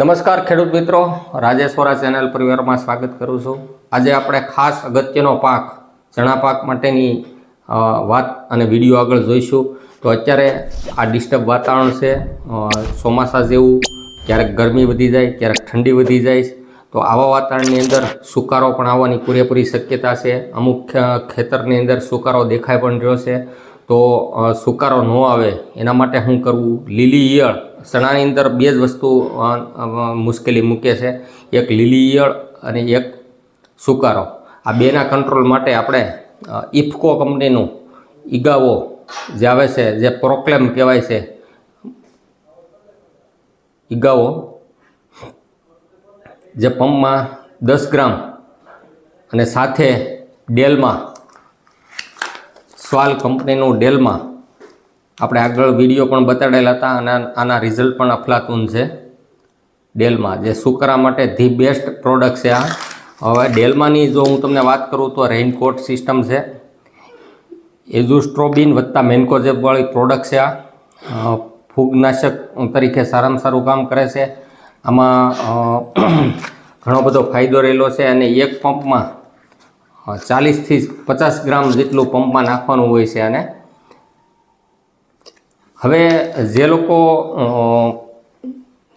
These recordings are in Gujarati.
નમસ્કાર ખેડૂત મિત્રો, રાજેશ્વરા ચેનલ પરિવારમાં સ્વાગત કરું છું. આજે આપણે ખાસ અગત્યનો પાક ચણા પાક માટેની વાત અને વીડિયો આગળ જોઈશું. તો અત્યારે આ ડિસ્ટર્બ વાતાવરણ છે ચોમાસા જેવું, ક્યારેક ગરમી વધી જાય, ક્યારેક ઠંડી વધી જાય તો આવા વાતાવરણની અંદર સુકારો પણ આવવાની પૂરેપૂરી શક્યતા છે. અમુક ખેતરની અંદર સુકારો દેખાઈ પણ રહ્યો છે. તો સુકારો ન આવે, એના માટે શું કરવું લીલી ઈયળ. ચણાની અંદર બે જ વસ્તુ મુશ્કેલી મૂકે છે. એક લીલી ઈયળ અને એક સુકારો. આ બેના કંટ્રોલ માટે આપણે ઇફકો કંપનીનું ઈગાવો જે આવે છે, જે પ્રોક્લેમ કહેવાય છે, ઈગાવો, જે પંપમાં દસ ગ્રામ અને સાથે ડેલમાં, સ્વાલ કંપનીનું ડેલમાં આપણે આગળ વીડિયો પણ બતાડેલા હતા અને આના રિઝલ્ટ પણ અફલાતુન છે. ડેલમાં, જે સુકરા માટે ધી બેસ્ટ પ્રોડક્ટ છે આ. હવે ડેલમાંની જો હું તમને વાત કરું તો રેઇનકોટ સિસ્ટમ છે. એઝુસ્ટ્રોબિન વત્તા મેન્કોઝેબવાળી પ્રોડક્ટ છે આ. ફૂગનાશક તરીકે સારામાં સારું કામ કરે છે. આમાં ઘણો બધો ફાયદો રહેલો છે અને એક પંપમાં ચાલીસથી પચાસ ગ્રામ જેટલું પંપમાં નાખવાનું હોય છે અને હવે જે લોકો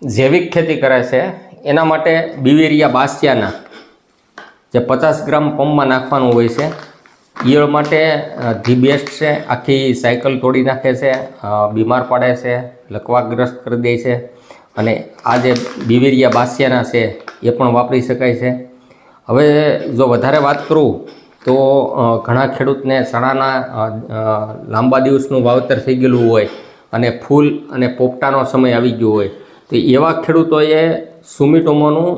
જૈવિક ખેતી કરે છે, એના માટે બિવેરિયા બાસિયાના જે પચાસ ગ્રામ પંપમાં નાખવાનું હોય છે ઈયળ માટે ધી બેસ્ટ છે. આખી સાયકલ તોડી નાખે છે બીમાર પાડે છે, લકવાગ્રસ્ત કરી દે છે. અને આ જે બિવેરિયા બાસિયાના છે, એ પણ વાપરી શકાય છે. હવે જો વધારે વાત કરું, તો ઘણા ખેડૂતને ચણાના લાંબા દિવસનું વાવતર થઈ ગયેલું હોય અને ફૂલ અને પોપટાનો સમય આવી ગયો હોય. તો એવા ખેડૂતોએ સુમિટોમોનું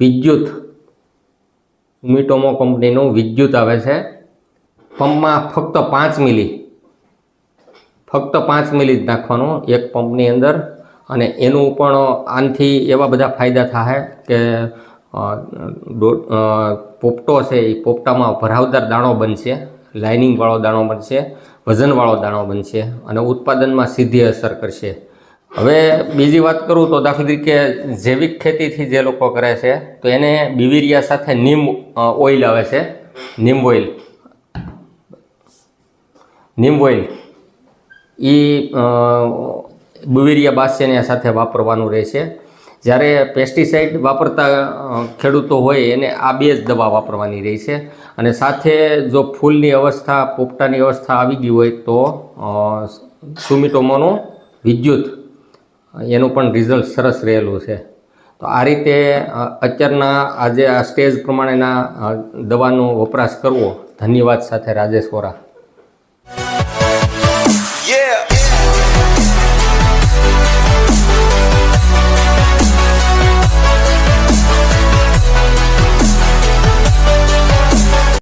વિદ્યુત, સુમિટોમો કંપનીનું વિદ્યુત આવે છે, પંપમાં ફક્ત પાંચ મિલી, ફક્ત પાંચ મિલી જ નાખવાનું એક પંપની અંદર. અને એનું પણ આનથી એવા બધા ફાયદા થાય કે પોપટો છે એ પોપટામાં ભરાવદાર દાણો બનશે. લાઇનિંગવાળો દાણો બનશે વજનવાળો દાણો બનશે અને ઉત્પાદનમાં સીધી અસર કરશે. હવે બીજી વાત કરું તો દાખલા તરીકે જૈવિક ખેતીથી જે લોકો કરે છે, તો એને બિવિરિયા સાથે નીમ ઓઇલ આવે છે. નીમ ઓઇલ. નીમ ઓઇલ. એ બુવેરિયા બાસ્યને સાથે વાપરવાનું રહેશે જ્યારે પેસ્ટિસાઇડ વાપરતા ખેડૂતો હોય એને આ બે જ દવા વાપરવાની રહેશે અને સાથે જો ફૂલની અવસ્થા, પોપટાની અવસ્થા આવી ગઈ હોય તો સુમિટોમોનો વિદ્યુત, એનું પણ રિઝલ્ટ સરસ રહેલું છે. તો આ રીતે અત્યારના આજે આ સ્ટેજ પ્રમાણેના દવાનો વપરાશ કરવો. ધન્યવાદ સાથે રાજેશ વોરા.